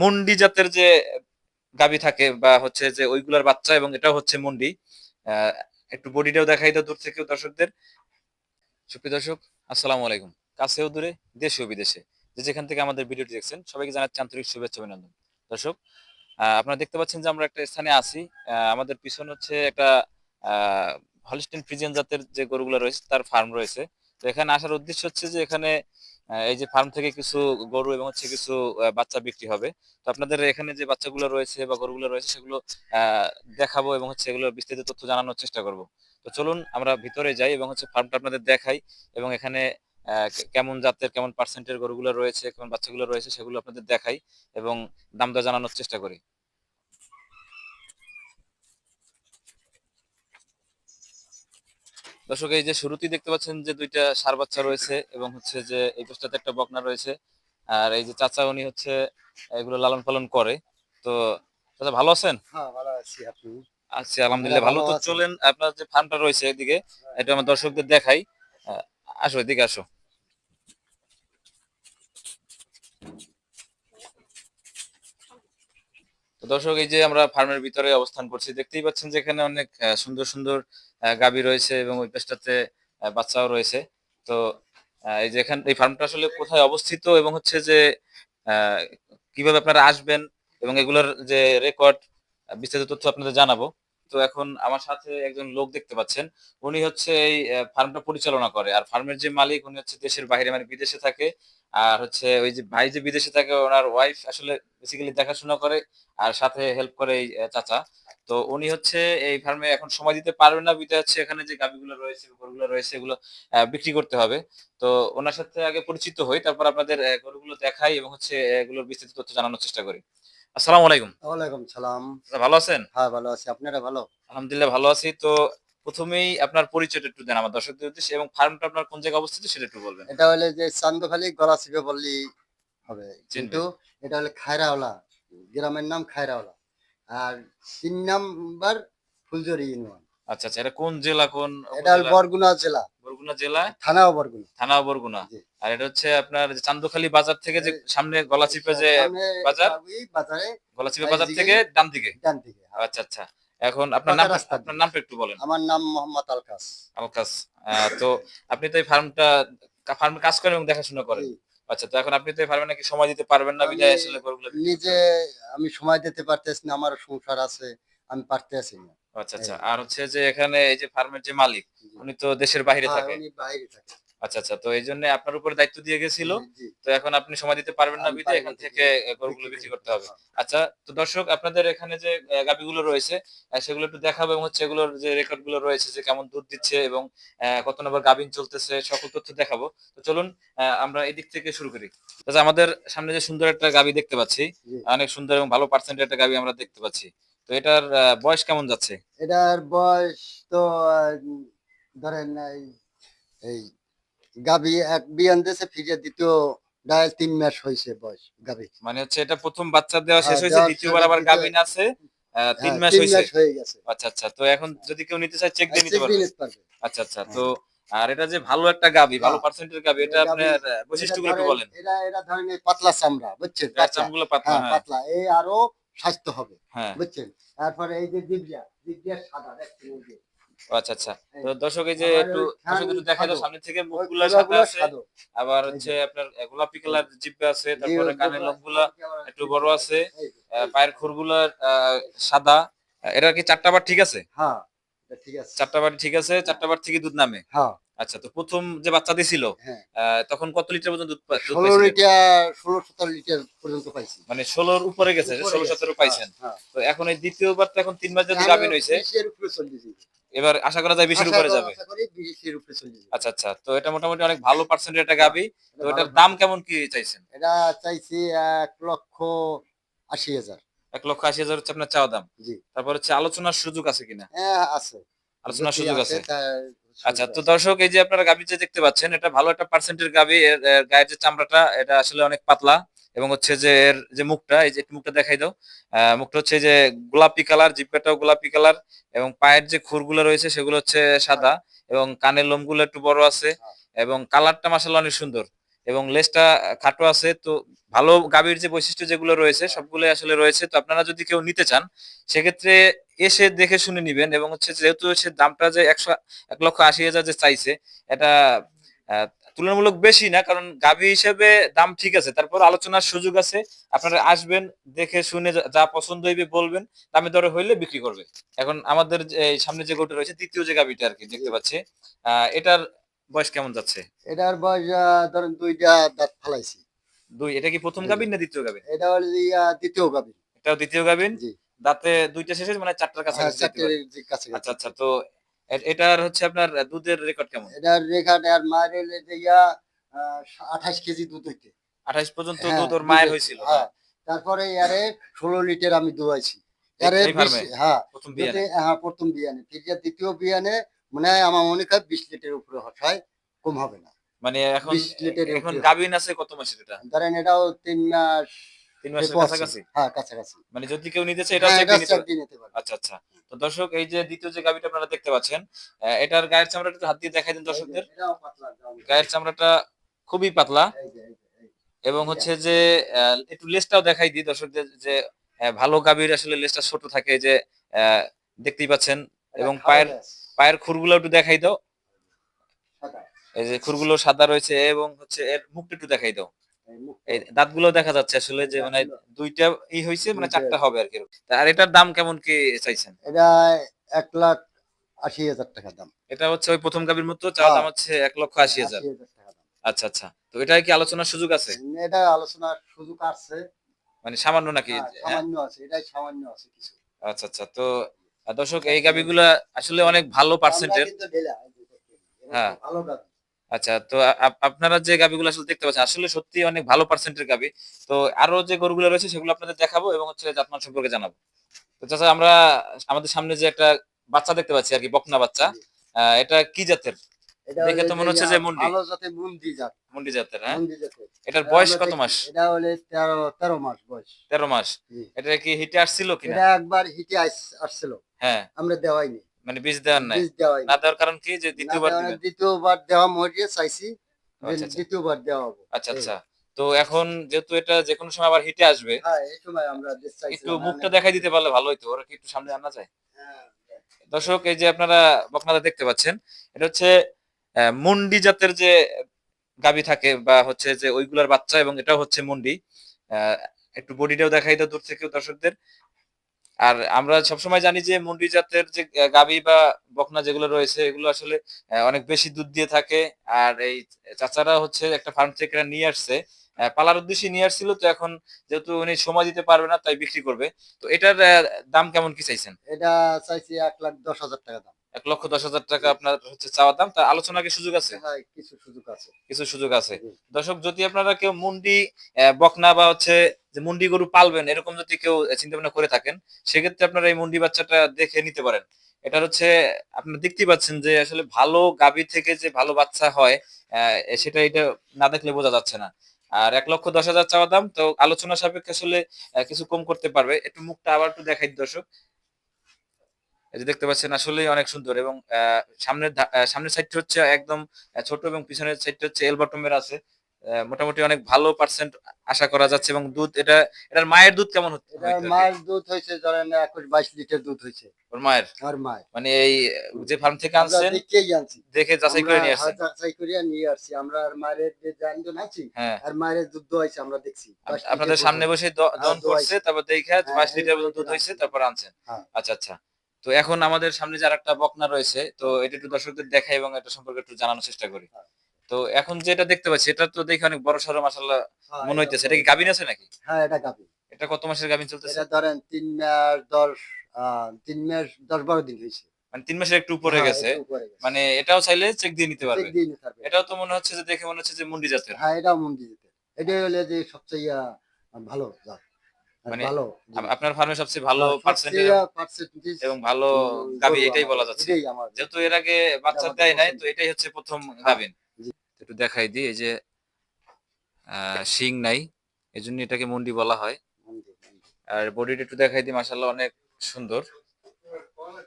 মুন্ডি জাতের যে গাবি থাকে বা হচ্ছে যে ওইগুলার বাচ্চা এবং এটাও হচ্ছে মুন্ডি। একটু বডিটাও দেখাই দাও দূর থেকেও দর্শকদের। সুপ্রিয় দর্শক, আসসালামু আলাইকুম। কাছেও দূরে দেশে ও বিদেশে। যে যেখান থেকে আমাদের ভিডিওটি দেখছেন, সবাইকে জানাচ্ছি আন্তরিক শুভেচ্ছা অভিনন্দন। দর্শক আপনারা দেখতে পাচ্ছেন যে আমরা একটা স্থানে আছি। আমাদের পিছনে হচ্ছে একটা, আহ হলিস্টিন ফ্রিজিয়ান জাতের যে গরুগুলো রয়েছে, তার ফার্ম রয়েছে। তো এখানে আসার উদ্দেশ্য হচ্ছে যে এখানে এই যে ফার্ম থেকে কিছু গরু এবং হচ্ছে কিছু বাচ্চা বিক্রি হবে। তো আপনাদের এখানে যে বাচ্চাগুলো রয়েছে বা গরুগুলো রয়েছে, সেগুলো দেখাবো এবং হচ্ছে এগুলোর বিস্তারিত তথ্য জানানোর চেষ্টা করব। তো চলুন আমরা ভিতরে যাই এবং হচ্ছে ফার্মটা আপনাদের দেখাই এবং এখানে কেমন জাতের, কেমন পার্সেন্টের গরুগুলো রয়েছে, কেমন বাচ্চাগুলো রয়েছে সেগুলো আপনাদের দেখাই এবং দাম দর জানানোর চেষ্টা করি। দর্শক এই যে শুরুতেই দেখতে পাচ্ছেন যে দুইটা সার বাচ্চা রয়েছে এবং হচ্ছে যে এই পাশটাতে একটা বকনা রয়েছে। আর এই যে চাচা উনি হচ্ছে এগুলো লালন পালন করে। তো চাচা ভালো আছেন? হ্যাঁ ভালো আছি। আপনি? আচ্ছা আলহামদুলিল্লাহ ভালো। তো চলেন আপনার যে ফার্মটা রয়েছে এদিকে এটা আমার দর্শকদের দেখাই। আসো এদিকে আসো। দর্শক, এই যে আমরা ফার্মের ভিতরে অবস্থান করছি, দেখতেই পাচ্ছেন যে এখানে অনেক সুন্দর সুন্দর গাবি রয়েছে এবং ওই পেশটাতে বাচ্চাও রয়েছে। তো এই যে এখান, এই ফার্মটা আসলে কোথায় অবস্থিত এবং হচ্ছে যে কীভাবে আপনারা আসবেন এবং এগুলোর যে রেকর্ড বিস্তারিত তথ্য আপনাদের জানাব। তো এখন আমার সাথে একজন লোক দেখতে পাচ্ছেন। উনি হচ্ছে এই ফার্মটা পরিচালনা করে। আর ফার্মের যে মালিক, উনি হচ্ছে দেশের বাইরে মানে বিদেশে থাকে। আর হচ্ছে ওই যে ভাই যে বিদেশে থাকে, ওনার ওয়াইফ আসলে বেসিক্যালি দেখাশোনা করে আর সাথে হেল্প করে এই চাচা। তো উনি হচ্ছে এই ফার্মে এখন সময় দিতে পারবেন না বিতে হচ্ছে এখানে যে গাভিগুলো রয়েছে, গরুগুলো রয়েছে, এগুলো বিক্রি করতে হবে। তো ওনার সাথে আগে পরিচিত হই, তারপর আপনাদের গরুগুলো দেখাই এবং হচ্ছে এগুলোর বিস্তারিত তথ্য জানানোর চেষ্টা করি। আসসালামু আলাইকুম। ওয়ালাইকুম সালাম। ভালো আছেন? হ্যাঁ ভালো আছি। আপনারা ভালো? আলহামদুলিল্লাহ ভালো আছি। তো প্রথমেই আপনার পরিচয়টা একটু দেন আমার দর্শকদের উদ্দেশ্যে এবং ফার্মটা আপনার কোন জায়গায় অবস্থিত সেটা একটু বলবেন। এটা হলে যে চান্দখালি গলা চিপে বললি হবে কিন্তু এটা হলে খায়রাওলা গ্রামের নাম খায়রাওলা। আর তিন নাম্বার ফুলজরি ইউনিয়ন। আচ্ছা আচ্ছা এটা কোন জেলা কোন এটা বরগুনা জেলা। বরগুনা জেলা? থানাও বরগুনা। থানা বরগুনা। আর এটা হচ্ছে আপনার চান্দখালি বাজার থেকে যে সামনে গলাচিপে যে বাজার? বাজারে গলাচিপে বাজার থেকে ডান দিকে? ডান দিকে আচ্ছা আচ্ছা। এখন আপনার নাম আপনার নামটা একটু বলেন। আমার নাম মোহাম্মদ আলকাস। আলকাস। তো আপনি তো এই ফার্মটা ফার্মে কাজ করেন এবং দেখাশোনা করেন। আচ্ছা তো এখন আপনি তো এই ফার্মে নাকি সময় দিতে পারবেন না বিদায় আসলে নিজে আমি সময় দিতে পারতেছি না আমার সংসার আছে আমি পারতে পারতেছি না। আচ্ছা আচ্ছা। আর হচ্ছে যে এখানে এই যে ফার্মের যে মালিক উনি তো দেশের বাইরে হ্যাঁ, থাকে। উনি বাইরে থাকে। আচ্ছা আচ্ছা। তো এই জন্য আপনার উপরে দায়িত্ব দিয়ে গেছিল। তো এখন আপনি সময় দিতে পারবেন না পারি এখান থেকে গরুগুলো বিক্রি করতে হবে। হ্যাঁ। আচ্ছা তো দর্শক আপনাদের এখানে যে আহ, গাভীগুলো রয়েছে সেগুলো একটু দেখাবো এবং হচ্ছে এগুলোর যে রেকর্ডগুলো রয়েছে যে কেমন দুধ দিচ্ছে এবং কত নম্বর গাভিন চলতেছে সকল তথ্য দেখাবো। তো চলুন আমরা এদিক থেকে শুরু করি। আচ্ছা আমাদের সামনে যে সুন্দর একটা গাভী দেখতে পাচ্ছি অনেক সুন্দর এবং ভালো পার্সেন্টের একটা গাভী আমরা দেখতে পাচ্ছি। তো এটার বয়স কেমন যাচ্ছে? এটার বয়স তো ধরেন এই এই গাবি এক বিয়ান দেশে ফিরে দ্বিতীয় ডায়াল তিন মাস হয়েছে বয়স গাবি মানে হচ্ছে এটা প্রথম বাচ্চা দেওয়া শেষ হ্যাঁ, হয়েছে দ্বিতীয়বার আবার হয়েছে। গাভিন আছে তিন হ্যাঁ, মাস হয়ে গেছে। আচ্ছা আচ্ছা তো এখন যদি কেউ নিতে চায় চেক দিয়ে নিতে চেক পারবে। দিয়ে নিতে পারবে। আচ্ছা আচ্ছা তো আর এটা যে ভালো একটা গাবি ভালো হ্যাঁ। পার্সেন্টের গাবি এটা এটা আপনার বৈশিষ্ট্যগুলো এটা একটু ধরেন- বলেন। এরা এরা ধরেন পাতলা চামড়া বুঝছেন? গায়ের পাতলা। হ্যাঁ হ্যাঁ। পাতলা। এই আরও স্বাস্থ্য হবে হ্যাঁ। বুঝছেন? তারপরে এই যে দিব্যা দিব্যা সাদা দেখছেন এই যে। আচ্ছা আচ্ছা। তো দর্শক এই যে একটু একটু দেখা দাও সামনে থেকে মুখগুলো সাদা আছে আবার হচ্ছে আপনার গোলাপি কালার জিব্বে আছে তারপরে কানের একটু বড় আছে পায়ের খুরগুলা সাদা। এটা কি চারটা বার ঠিক আছে? হ্যাঁ ঠিক আছে। চারটা বার ঠিক আছে চারটা বার থেকে দুধ নামে। হ্যাঁ। আচ্ছা তো প্রথম যে বাচ্চা দিছিল হ্যাঁ। তখন কত লিটার পর্যন্ত দুধ ষোলো লিটার ষোলো সতেরো লিটার পর্যন্ত পাইছি। মানে ষোলোর উপরে গেছে ষোলো সতেরো পাইছেন। হ্যাঁ, তো এখন এই দ্বিতীয়বার তো এখন তিন মাস যদি হ্যাঁ। গাভিন হয়েছে এবার আশা করা যায় বিশের উপরে যাবে। আশা করি বিশের উপরে চলে যাবে। আচ্ছা আচ্ছা তো এটা মোটামুটি অনেক ভালো পার্সেন্টের একটা গাবি তো এটার দাম কেমন কি চাইছেন? এটা চাইছি এক লক্ষ আশি হাজার। এক লক্ষ আশি হাজার হচ্ছে আপনার চাওয়া দাম। জি। তারপর হচ্ছে আলোচনার সুযোগ আছে কিনা? হ্যাঁ আছে। আলোচনার সুযোগ আছে। আচ্ছা তো দর্শক এই যে আপনারা গাবি যে দেখতে পাচ্ছেন এটা ভালো একটা পার্সেন্টের গাবি এর গায়ের যে চামড়াটা এটা আসলে অনেক পাতলা এবং হচ্ছে যে এর যে মুখটা এই যে একটু মুখটা দেখাই দাও মুখটা হচ্ছে যে গোলাপি কালার জিব্বাটাও গোলাপি কালার এবং পায়ের যে খুরগুলো রয়েছে সেগুলো হচ্ছে সাদা এবং কানের লোমগুলো একটু বড় আছে হ্যাঁ। এবং কালারটা মাসাল্লাহ অনেক সুন্দর এবং লেজটা খাটো আছে তো ভালো গাভীর যে বৈশিষ্ট্য যেগুলো রয়েছে সবগুলো আসলে রয়েছে। তো আপনারা যদি কেউ নিতে চান সেক্ষেত্রে এসে দেখে শুনে নিবেন এবং হচ্ছে যেহেতু সে দামটা যে একশো এক লক্ষ আশি হাজার যে চাইছে এটা তুলনামূলক বেশি না কারণ গাভী হিসেবে দাম ঠিক আছে। তারপর আলোচনার সুযোগ আছে আপনারা আসবেন দেখে শুনে যা- পছন্দ হইবে বলবেন দামে দরে হইলে বিক্রি করবে। এখন আমাদের সামনে যে গোটা রয়েছে দ্বিতীয় যে গাভীটা আর কি দেখতে পাচ্ছি আহ, এটার বয়স কেমন যাচ্ছে? এটার বয়স ধরেন দুইটা দাঁত ফালাইছি। দুই এটা কি প্রথম। গাভীর না দ্বিতীয় গাভীর? এটা হলো দ্বিতীয় গাভী এটাও দ্বিতীয় গাভীর? জি। দাঁতে দুইটা শেষে মানে চারটার যেতে চারটের কাছে আচ্ছা আচ্ছা তো এটার হচ্ছে আপনার দুধের রেকর্ড কেমন? এটার রেখাটা আর মায়ের হলে ইয়া আঠাশ কেজি দুধ হইতে। আঠাশ পর্যন্ত হ্যাঁ, দুধ ওর মায়ের হয়েছিল। হ্যাঁ তারপরে ইয়ারে ষোলো লিটার আমি দুয়াইছি। ইয়ারে হ্যাঁ প্রথম বিয়ে যদি হ্যাঁ প্রথম বিয়ানে। দ্বিতীয় বিয়ানে মনে হয় আমার মনে হয় বিশ লিটার উপরে হয় কম হবে না। মানে এখন এখন। গাভীন আছে কত মাসের এটা ধরেন এটাও তিন মাস তিন মাসের পর কাছাকাছি? হ্যাঁ কাছাকাছি। মানে যদি কেউ নিতে চায় এটা হ্যাঁ, নিতে পারবে। আচ্ছা আচ্ছা। তো দর্শক এই যে দ্বিতীয় যে গাভীটা আপনারা দেখতে পাচ্ছেন এটার গায়ের চামড়াটা একটু হাত দিয়ে দেখাই দিন দর্শকদের। গায়ের চামড়াটা খুবই পাতলা। এবং হচ্ছে যে একটু লেসটাও দেখাই দিই দর্শকদের যে ভালো গাভীর আসলে লেসটা ছোট থাকে যে আহ, দেখতেই পাচ্ছেন। এবং পায়ের- পায়ের খুরগুলো একটু দেখাই দাও। এই যে খুরগুলো সাদা রয়েছে এবং হচ্ছে এর মুখটা একটু দেখাই দাও। এই দাঁতগুলো দেখা যাচ্ছে আসলে যে মানে দুইটা ই হয়েছে মানে চারটা হবে আর কি আর এটার দাম কেমন কি চাইছেন? এটা এক লাখ আশি হাজার টাকা দাম। এটা হচ্ছে ওই প্রথম গাভীর মতো চাওয়া দাম হ্যাঁ। হচ্ছে এক লক্ষ আশি হাজার। আশি হাজার আচ্ছা আচ্ছা। তো এটা কি আলোচনার সুযোগ আছে? এটা আলোচনার সুযোগ আছে। মানে সামান্য নাকি? হ্যাঁ, হ্যাঁ? সামান্য আছে এটাই সামান্য আছে কিছু। আচ্ছা আচ্ছা। তো দর্শক এই গাভিগুলা আসলে অনেক ভালো পার্সেন্টের হ্যাঁ। ভালো গাভী। আচ্ছা তো আপ- আপনারা যে গাভিগুলো আসলে দেখতে পাচ্ছেন আসলে সত্যি অনেক ভালো পার্সেন্টের গাভি। তো আরও যে গরুগুলো রয়েছে সেগুলো আপনাদের দেখাবো এবং হচ্ছে জাতমান সম্পর্কে জানাব। তো চাচা আমরা আমাদের সামনে যে একটা বাচ্চা দেখতে পাচ্ছি আর কি বকনা বাচ্চা এটা কি জাতের? এটা দেখে তো মনে হচ্ছে যে মুন্ডি। ভালো জাতের মুন্ডি জাত। মুন্ডি জাতের হ্যাঁ? মুন্ডি জাতের। এটার বয়স কত মাস? এটা হলে তেরো তেরো মাস বয়স। তেরো মাস। এটা কি হিটে আসছিল কিনা? এটা একবার হিটে আসছিল। হ্যাঁ। আমরা দেওয়াইনি। মানে বীজ দেওয়ার নাই। বীজ দেওয়াইনি না দেওয়ার কারণ কি? যে দ্বিতীয়বার না দিবেন। দ্বিতীয়বার দেওয়া মরিয়ে চাইছি আচ্ছা, আচ্ছা। দ্বিতীয়বার দেওয়া হব। আচ্ছা আচ্ছা। তো এখন যেহেতু এটা যে কোনো সময় আবার হিটে আসবে হ্যাঁ এই সময় আমরা একটু মুখটা দেখাই দিতে পারলে ভালো হতো ওরা কি একটু সামনে আনা যায়? হ্যাঁ, দর্শক এই যে আপনারা বকনাদা দেখতে পাচ্ছেন এটা হচ্ছে আহ, মুন্ডি জাতের যে গাবি থাকে বা হচ্ছে যে ওইগুলার বাচ্চা এবং এটাও হচ্ছে মুন্ডি। আহ, একটু বডিটাও দেখাই দাও দূর থেকেও দর্শকদের। আর আমরা সবসময় জানি যে মুন্ডি জাতের যে গাবি বা বকনা যেগুলো রয়েছে, এগুলো আসলে অনেক বেশি দুধ দিয়ে থাকে। আর এই চাচারা হচ্ছে একটা ফার্ম থেকে নিয়ে আসছে। পালার উদ্দেশ্যে নিয়ে আসছিল, তো এখন যেহেতু উনি সময় দিতে পারবে না, তাই বিক্রি করবে। তো এটার দাম কেমন কি চাইছেন? এটা চাইছি এক লাখ দশ হাজার টাকা দাম। এক লক্ষ দশ হাজার টাকা আপনার হচ্ছে চাওয়া দাম। তা আলোচনার কি সুযোগ আছে? হ্যাঁ কিছু সুযোগ আছে। কিছু সুযোগ আছে। দর্শক যদি আপনারা কেউ মুন্ডি বকনা বা হচ্ছে যে মুন্ডি গরু পালবেন এরকম যদি কেউ চিন্তা ভাবনা করে থাকেন সেক্ষেত্রে আপনারা এই মুন্ডি বাচ্চাটা দেখে নিতে পারেন। এটা হচ্ছে আপনারা দেখতেই পাচ্ছেন যে আসলে ভালো গাভী থেকে যে ভালো বাচ্চা হয় আহ, সেটা এটা না দেখলে বোঝা যাচ্ছে না। আর এক লক্ষ দশ হাজার চাওয়া দাম তো আলোচনা সাপেক্ষে আসলে কিছু কম করতে পারবে। একটু মুখটা আবার একটু দেখাই দর্শক। এই যে দেখতে পাচ্ছেন আসলে অনেক সুন্দর এবং সামনের সামনের সাইডটা হচ্ছে একদম ছোট এবং পিছনের সাইডটা হচ্ছে এল বটমের আছে। মোটামুটি অনেক ভালো পার্সেন্ট আশা করা যাচ্ছে এবং দুধ এটা এটার মায়ের দুধ কেমন হচ্ছে? মায়ের দুধ হয়েছে ধরেন একুশ বাইশ লিটার দুধ হয়েছে। ওর মায়ের? আর মায়ের। মানে এই যে ফার্ম থেকে আনছেন দেখেই আনছি। দেখে যাচাই করে নিয়ে আসছি যাচাই করে নিয়ে আসছি। আমরা আর মায়ের যে জানজন আছি হ্যাঁ। আর মায়ের দুধ হয়েছে আমরা দেখছি। আপনাদের সামনে বসে দ- হ্যাঁ, করছে তারপর দেখে হ্যাঁ, বাইশ লিটার দুধ হয়েছে। তারপর আনছেন। আচ্ছা আচ্ছা। তো এখন আমাদের সামনে যার একটা বকনা রয়েছে তো এটা একটু দর্শকদের দেখাই এবং এটা সম্পর্কে একটু জানানোর চেষ্টা করি। হ্যাঁ। তো এখন যেটা দেখতে পাচ্ছি এটা তো দেখে অনেক বড় সড়ো মাসাল্লাহ হ্যাঁ, মনে হইতেছে। এটা কি গাভিন আছে নাকি? হ্যাঁ এটা গাভী এটা কত মাসের গাভিন চলতেছে? এটা ধরেন তিন মাস দশ তিন মাস দশ বারো দিন হয়েছে। মানে তিন মাসের একটু উপরে হ্যাঁ, গেছে। মানে এটাও চাইলে চেক দিয়ে নিতে পারবে। এটাও তো মনে হচ্ছে যে দেখে মনে হচ্ছে যে মুন্ডি জাতের। হ্যাঁ এটাও মন্দির যেতে এটাই হলে যে সবচেয়ে ভালো জাত। মানে ভালো আপনার ফার্মে সবচেয়ে ভালো percentage এবং ভালো এটাই বলা যাচ্ছে। যেহেতু এর আগে বাচ্চা দেয় নাই তো এটাই হচ্ছে প্রথম হ্যাঁ, গাভিন। একটু দেখাই দিই এই যে শিং নাই এজন্য এটাকে মুন্ডি বলা হয়। আর বডিটা একটু দেখাই দিই মাশাল্লাহ অনেক সুন্দর।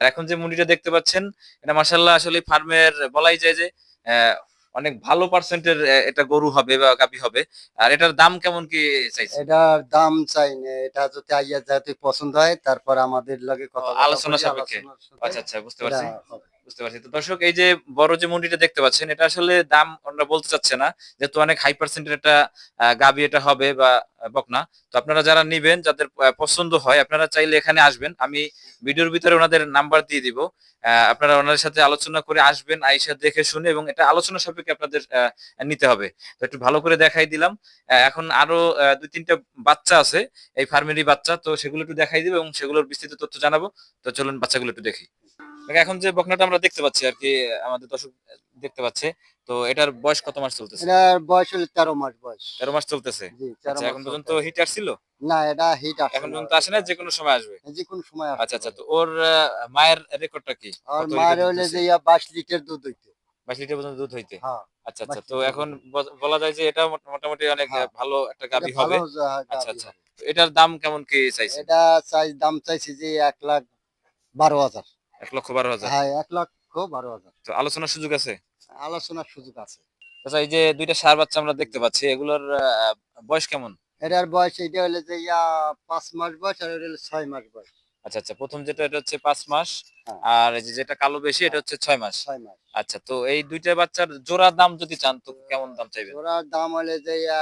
আর এখন যে মুন্ডিটা দেখতে পাচ্ছেন এটা মাশাল্লাহ আসলে ফার্মের বলাই যায় যে আহ, অনেক ভালো পার্সেন্টের এটা গরু হবে বা গাবি হবে। আর এটার দাম কেমন কি চাইছে এটার দাম চাই না এটা যদি আইয়া যাতে পছন্দ হয় তারপর আমাদের লগে কথা আলোচনা সাপেক্ষে। আচ্ছা আচ্ছা বুঝতে পারছি। বুঝতে পারছি। তো দর্শক এই যে বড় যে মন্ডিটা দেখতে পাচ্ছেন এটা আসলে দাম আমরা বলতে চাচ্ছে না যেহেতু অনেক হাই পার্সেন্টের একটা গাবি এটা হবে বা বকনা। তো আপনারা যারা নিবেন যাদের পছন্দ হয় আপনারা চাইলে এখানে আসবেন। আমি ভিডিওর ভিতরে ওনাদের নাম্বার দিয়ে দিব। আপনারা ওনাদের সাথে আলোচনা করে আসবেন আইসা দেখে শুনে এবং এটা আলোচনা সাপেক্ষে আপনাদের নিতে হবে। তো একটু ভালো করে দেখাই দিলাম। এখন আরও দুই তিনটা বাচ্চা আছে এই ফার্মেরই বাচ্চা। তো সেগুলো একটু দেখাই দিব এবং সেগুলোর বিস্তৃত তথ্য জানাব। তো চলুন বাচ্চাগুলো একটু দেখো, এখন যে বকনাটা আমরা দেখতে পাচ্ছি আর কি আমাদের দর্শক দেখতে পাচ্ছে তো এটার বয়স কত মাস চলতেছে? এটার বয়স হলো তেরো মাস বয়স। তেরো মাস চলতেছে? আচ্ছা এখন পর্যন্ত। হিট আসছিল না এটা হিট আসে এখন পর্যন্ত আসে না যে কোনো সময় আসবে? যে কোন সময় আচ্ছা আচ্ছা তো ওর মায়ের রেকর্ডটা কি? কত মায়ের হলে যে বাইশ লিটার দুধ হইতে। বাইশ লিটার পর্যন্ত দুধ হইতে? হ্যাঁ আচ্ছা আচ্ছা তো এখন বলা যায় যে এটা মোটামুটি অনেক হ্যাঁ। ভালো একটা গাবি হবে। আচ্ছা, আচ্ছা। এটার দাম কেমন কি চাইছে এটা চাই দাম চাইছি যে এক লাখ বারো হাজার। এক লক্ষ বারো হাজার। হ্যাঁ এক লক্ষ বারো হাজার। তো আলোচনার সুযোগ আছে? আলোচনার সুযোগ আছে। আচ্ছা এই যে দুইটা সার বাচ্চা আমরা দেখতে পাচ্ছি এগুলোর আহ, বয়স কেমন? এটার বয়স এটা হলে যে ইয়া পাঁচ মাস বয়স আর এটা হলো ছয় মাস বয়স। আচ্ছা আচ্ছা প্রথম যেটা এটা হচ্ছে পাঁচ মাস হ্যাঁ। আর এই যে যেটা কালো বেশি এটা হচ্ছে ছয় মাস। ছয় মাস। আচ্ছা তো এই দুইটা বাচ্চার জোড়া দাম যদি চান তো কেমন দাম চাইবেন? ওরার দাম হলে যে ইয়া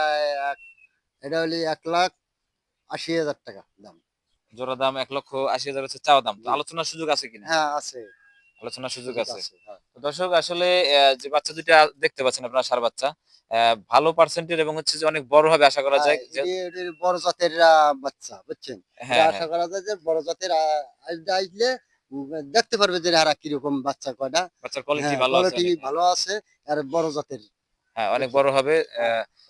এক- এটা হলে এক লাখ আশি হাজার টাকা দাম। জোড়া দাম এক লক্ষ আশি হাজার হচ্ছে চাওয়া দাম। তো আলোচনার সুযোগ আছে কিনা? হ্যাঁ আছে। আলোচনার সুযোগ আছে। হ্যাঁ। দর্শক আসলে যে বাচ্চা দুইটা দেখতে পাচ্ছেন আপনারা সার বাচ্চা ভালো পার্সেন্টের এবং হচ্ছে যে অনেক বড় হবে আশা করা যায় হ্যাঁ, বড় জাতের বাচ্চা বুঝছেন? হ্যাঁ আশা করা যায় যে বড় জাতের আইলে দেখতে পারবে যে হারা কীরকম বাচ্চা কয়টা। বাচ্চার কোয়ালিটি ভালো আছে অনেক। ভালো আছে আর বড় জাতের। হ্যাঁ অনেক বড় হবে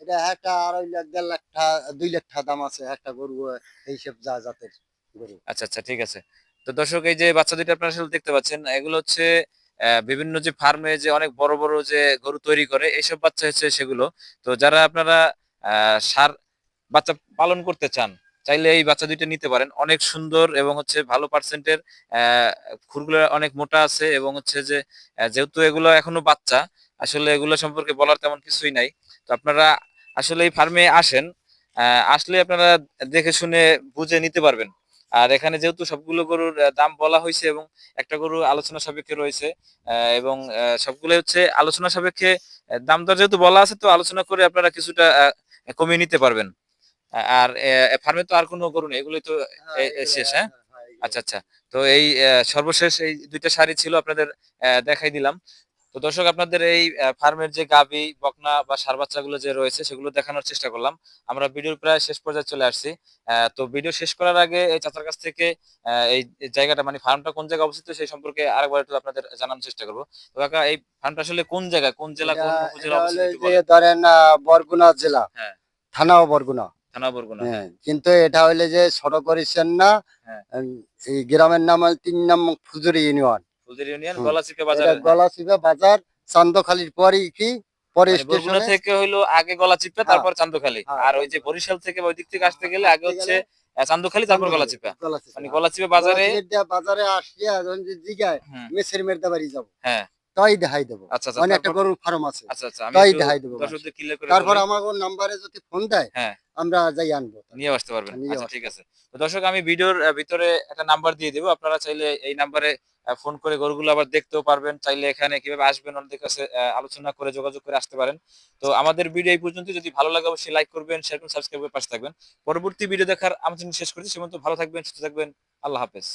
এটা একটা আড়াই লাখ দেড় লাখ টাকা দুই লাখ টাকা দাম আছে একটা গরু এইসব যা জাতের। আচ্ছা আচ্ছা ঠিক আছে। তো দর্শক, এই যে বাচ্চা দুইটা আপনারা আসলে দেখতে পাচ্ছেন, এগুলো হচ্ছে বিভিন্ন যে ফার্মে যে অনেক বড় বড় যে গরু তৈরি করে, এইসব বাচ্চা হচ্ছে সেগুলো। তো যারা আপনারা সার বাচ্চা পালন করতে চান, চাইলে এই বাচ্চা দুইটা নিতে পারেন। অনেক সুন্দর এবং হচ্ছে ভালো পার্সেন্টের খুরগুলো অনেক মোটা আছে এবং হচ্ছে যে যেহেতু এগুলো এখনও বাচ্চা, আসলে এগুলো সম্পর্কে বলার তেমন কিছুই নাই। তো আপনারা আসলে এই ফার্মে আসেন আসলে আপনারা দেখে শুনে বুঝে নিতে পারবেন। আর এখানে যেহেতু সবগুলো গরুর দাম বলা হয়েছে এবং একটা গরু আলোচনা সাপেক্ষে রয়েছে এবং সবগুলো হচ্ছে আলোচনা সাপেক্ষে দাম দর যেহেতু বলা আছে তো আলোচনা করে আপনারা কিছুটা কমিয়ে নিতে পারবেন। আর ফার্মে তো আর কোনো গরু নেই এগুলোই তো এ শেষ, হ্যাঁ? আচ্ছা আচ্ছা। তো এই সর্বশেষ এই দুইটা শাড়ি ছিল আপনাদের আহ, দেখাই দিলাম। তো দর্শক আপনাদের এই ফার্মের যে গাবি বকনা বা সার বাচ্চাগুলো যে রয়েছে সেগুলো দেখানোর চেষ্টা করলাম। আমরা ভিডিওর প্রায় শেষ পর্যায়ে চলে আসছি। তো ভিডিও শেষ করার আগে এই চাচার কাছ থেকে এই জায়গাটা মানে ফার্মটা কোন জায়গায় অবস্থিত সেই সম্পর্কে আরেকবার একটু আপনাদের জানানোর চেষ্টা করব। তো কাকা এই ফার্মটা আসলে কোন জায়গায়? কোন জেলা কোন উপজেলা ধরেন বরগুনা জেলা। হ্যাঁ। থানাও বরগুনা। থানা বরগুনা। হ্যাঁ কিন্তু এটা হইলে যে সড়ক করেছেন না হ্যাঁ। এই গ্রামের নাম তিন নাম ফুজুরি ইউনিয়ন। ফুলদের ইউনিয়ন। গলাচিপে বাজার। গলাচিপা বাজার চান্দখালির পরেই কি? পরে মানে স্টেশনে। থেকে হইল আগে গলাচিপা হ্যাঁ। তারপর চান্দখালি। হ্যাঁ, আর ওই যে বরিশাল থেকে ওই দিক থেকে আসতে গেলে আগে হচ্ছে চান্দখালি তারপর গলাচিপা। মানে গলাচিপা বাজারে বাজারে আসিয়া জিগায় মেসের মেরদা বাড়ি যাব। হ্যাঁ। তাই দেখাই দেবো? মানে একটা গরুর ফার্ম আছে। আচ্ছা আচ্ছা তাই দেখাই দেবো তারপর আমার নাম্বারে যদি ফোন দেয় হ্যাঁ। আমরা যাই আনব নিয়ে আসতে পারবেন। আচ্ছা ঠিক আছে। তো দর্শক আমি ভিডিওর ভিতরে একটা নাম্বার দিয়ে দেবো। আপনারা চাইলে এই নাম্বারে ফোন করে গরুগুলো আবার দেখতেও পারবেন। চাইলে এখানে কীভাবে আসবেন ওনাদের কাছে আলোচনা করে যোগাযোগ করে আসতে পারেন। তো আমাদের ভিডিও এই পর্যন্ত। যদি ভালো লাগে অবশ্যই লাইক করবেন শেয়ার করবেন সাবস্ক্রাইব করে পাশে থাকবেন। পরবর্তী ভিডিও দেখার আমি শেষ করছি। সে পর্যন্ত ভালো থাকবেন সুস্থ থাকবেন। আল্লাহ হাফেজ।